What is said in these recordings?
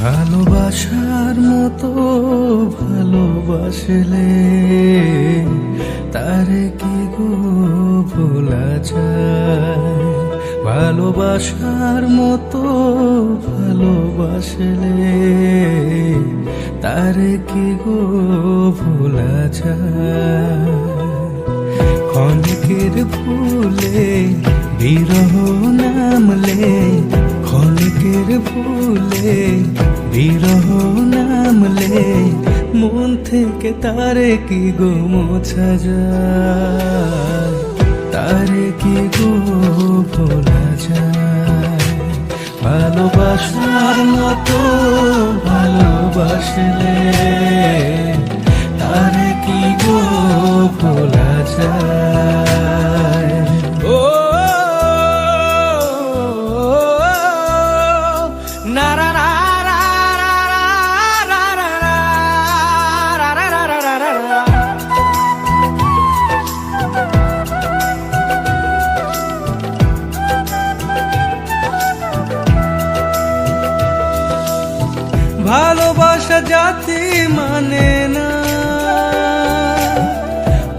ভালোবাসার মতো ভালোবাসলে তারে কি গো ভোলা যায়? ভালোবাসার মতো ভালোবাসলে তারে কি গো ভোলা যায়? ক্ষণিকের ফুলে বিরহ নামলে ক্ষণিকের ফুলে, বিরহ নামলে মন থেকে তারে কি গো মোছা যায়? তারে কি গো ভোলা যায়? ভালোবাসার মতো ভালোবাসলে, তারে কি গো ভোলা যায়? জাতি মানে না।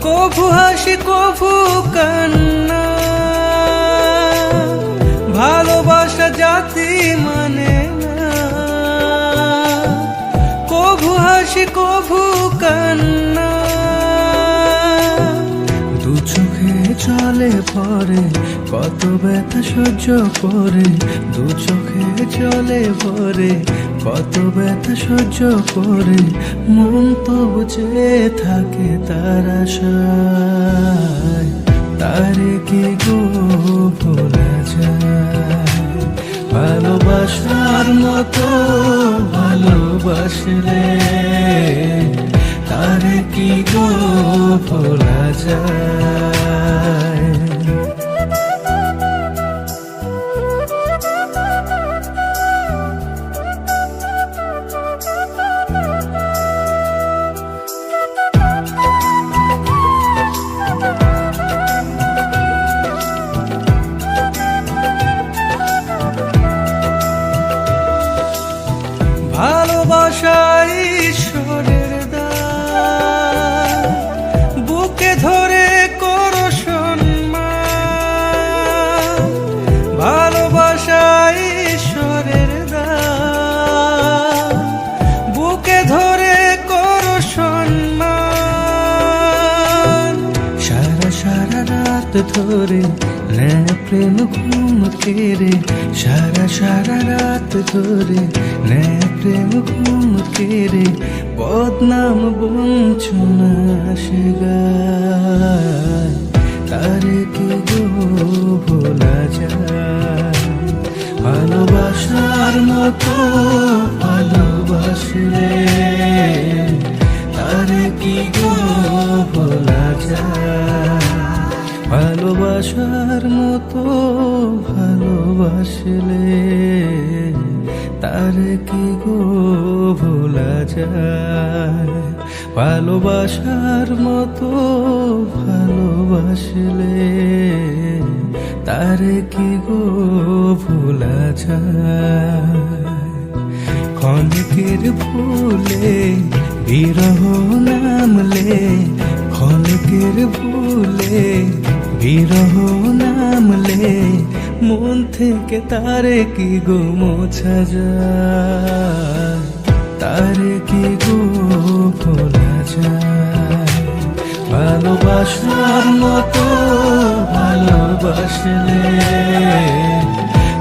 কভু হাসি, কভু কান্না। ভালোবাসা জাতি মানে না। কভু হাসি, কভু কান্না। দু চোখে চলে পরে কত ব্যথা সহ্য করে, দু চোখে চলে পরে কত ব্যথা সহ্য করে, মন তো বুঝে থাকে তার আশায়। তারে কি গো ভোলা যায়? ভালোবাসার মতো ভালোবাসলে তারে কি গো ভোলা যায়? ধরে নে প্রেম ঘুম কেড়ে সারা সারা রাত ধরে নে প্রেম ঘুম কেড়ে বদনাম বঞ্চনা তারে কি গো ভোলা ভালোবাসার মতো ভালোবাসলে, তারে কি গো ভোলা যায়? ভালোবাসার মতো ভালোবাসলে তার কি গো ভোলা যায়? ভালোবাসার মতো ভালোবাসলে তার কি গো ভোলা যায়? ক্ষণিকের ফুলে বিরহ নামলে ক্ষণিকের ফুলে বিরহ নামলে মন থেকে তারে কি গো মোছা যায় তারে কি গো ভোলা যায় ভালোবাসার মতো ভালোবাসলে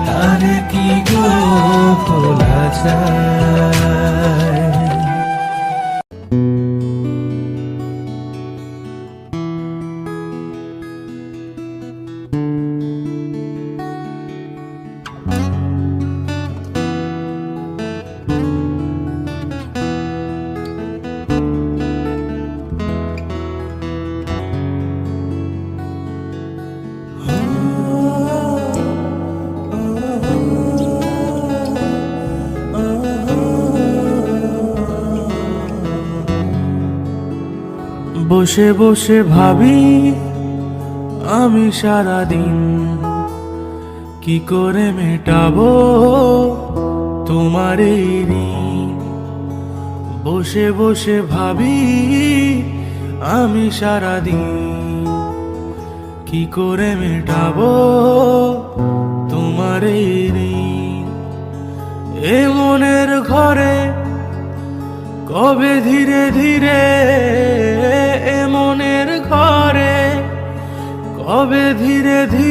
তারে কি গো ভোলা যায় বসে বসে ভাবি, আমি সারাদিন কি করে মেটাবো তোমারে বসে বসে ভাবি, আমি সারাদিন কি করে মেটাবো তোমারে এ মনের ঘরে কবে ধীরে ধীরে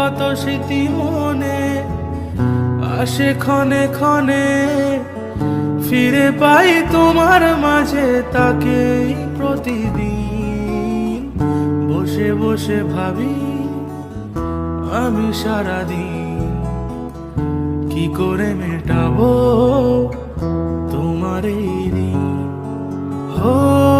কত স্মৃতি মনে, আসে ক্ষণে ক্ষণে ফিরে পাই তোমার মাঝে তাকেই প্রতিদিন। বসে বসে ভাবি আমি সারাদিন কি করে মেটাবো তোমার এই ঋণ হো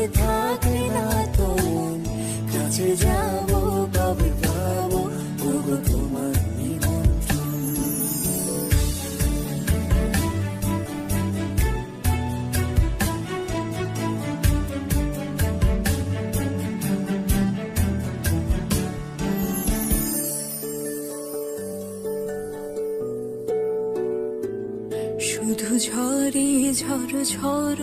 ঘরে থাকে না তো মন কাছে যাব কবে পাবো ওগো তোমার শুধু ঝরে ঝড় ঝড়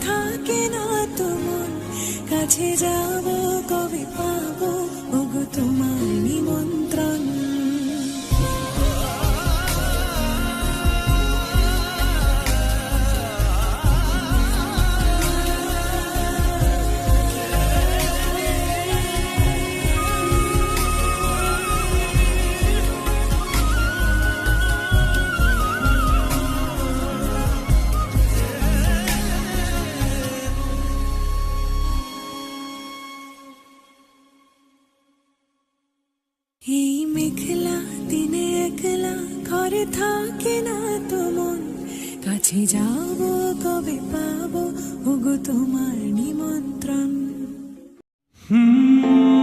থাকে না তোমার কাছে যাব কবে পাবো? ওগো তোমার নিমন্ত্রণ। তোমার নিমন্ত্রণ। হুম।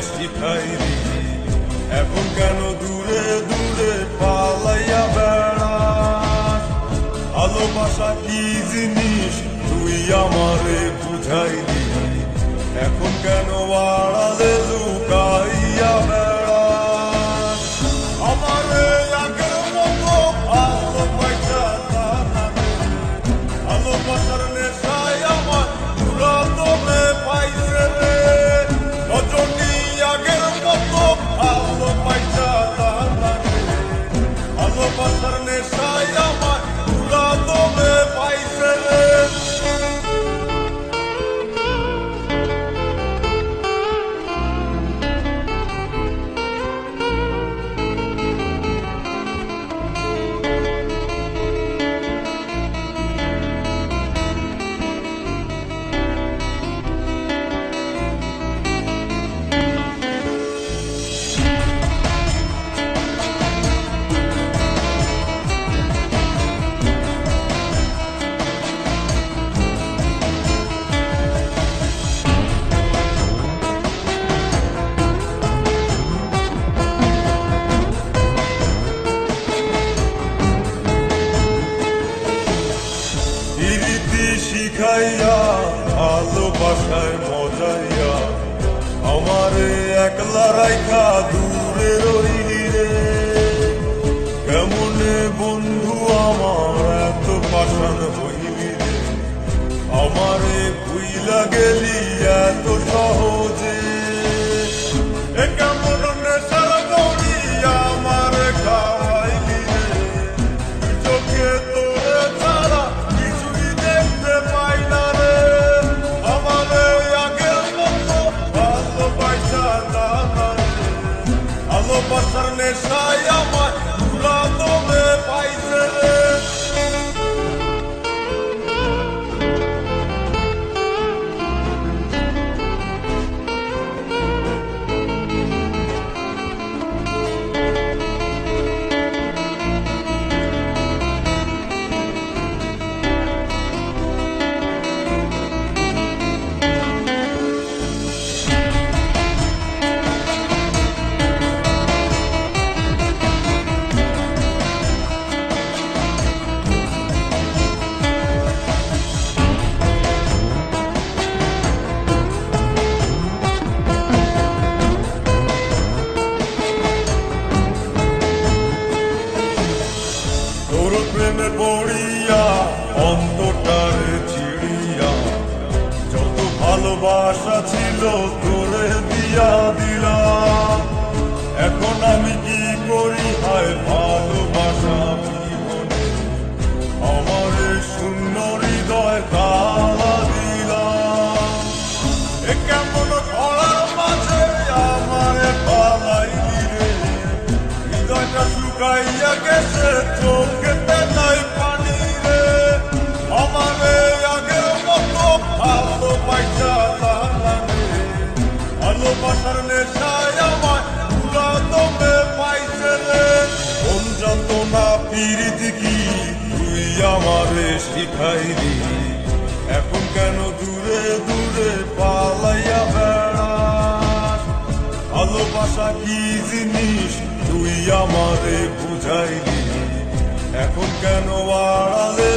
বৃষ্টি খাইরি এখন কেন দূরে দূরে পালাইয়া বেড়া ভালোবাসা কি জিনিস? তুই আমারে বুঝাইলি, এখন কেন আড়ালে দূর রাইখা দূরে রইলি রে। কেমনে বন্ধু আমার এত পাষাণ হইলি রে? আমারে ভুইলা গেলি এত সহজে। করে শিখাইলি এখন কেন দূরে দূরে পালাইয়া বেড়া ভালোবাসা কি জিনিস? তুই আমারে বুঝাইলি। এখন কেন আড়ালে